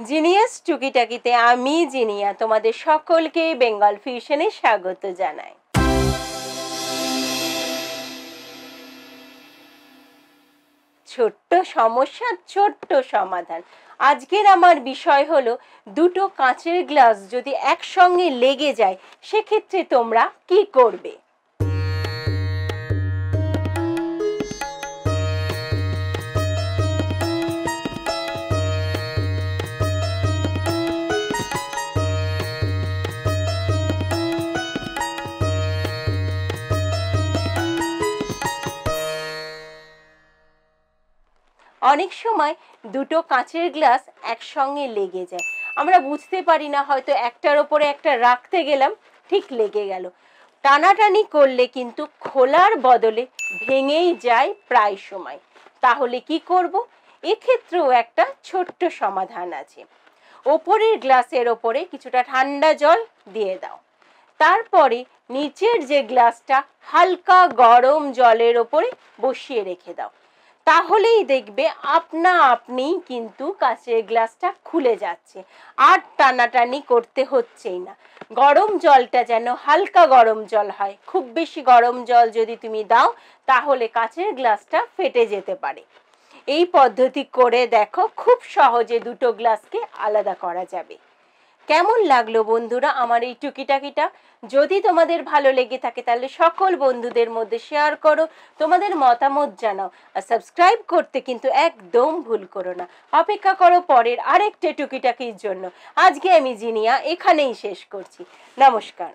Genius টুকিটাকিতে আমি, জিনিয়া, তোমাদের সকলকে বেঙ্গল ফিউশনে স্বাগত জানাই। ছোট্ট সমস্যা, ছোট্ট সমাধান। আজকের আমার বিষয় হলো, দুটো কাঁচের গ্লাস যদি একসঙ্গে লেগে যায়, সেক্ষেত্রে তোমরা কি করবে? অনেক সময় দুটো কাঁচের গ্লাস একসঙ্গে লেগে যায়। আমরা বুঝতে পারি না, হয়তো একটার ওপরে একটা রাখতে গেলাম, ঠিক লেগে গেল। টানাটানি করলে কিন্তু খোলার বদলে ভেঙেই যায় প্রায় সময়। তাহলে কি করব? এক্ষেত্রেও একটা ছোট্ট সমাধান আছে। ওপরের গ্লাসের ওপরে কিছুটা ঠান্ডা জল দিয়ে দাও। তারপরে নিচের যে গ্লাসটা হালকা গরম জলের ওপরে বসিয়ে রেখে দাও। তাহলেই দেখবে আপনা আপনি কিন্তু কাঁচের গ্লাসটা খুলে যাচ্ছে। আর টানাটানি করতে হচ্ছেই না। গরম জলটা যেন হালকা গরম জল হয়। খুব বেশি গরম জল যদি তুমি দাও, তাহলে কাঁচের গ্লাসটা ফেটে যেতে পারে। এই পদ্ধতি করে দেখো, খুব সহজে দুটো গ্লাসকে আলাদা করা যাবে। কেমন লাগল বন্ধুরা আমার এই টুকিটাকিটা? যদি তোমাদের ভালো লেগে থাকে তাহলে সকল বন্ধুদের মধ্যে শেয়ার করো, তোমাদের মতামত জানাও। আর সাবস্ক্রাইব করতে কিন্তু একদম ভুল করো না। অপেক্ষা করো পরের আরেকটা টুকিটাকির জন্য। আজকে আমি জিনিয়া এখানেই শেষ করছি। নমস্কার।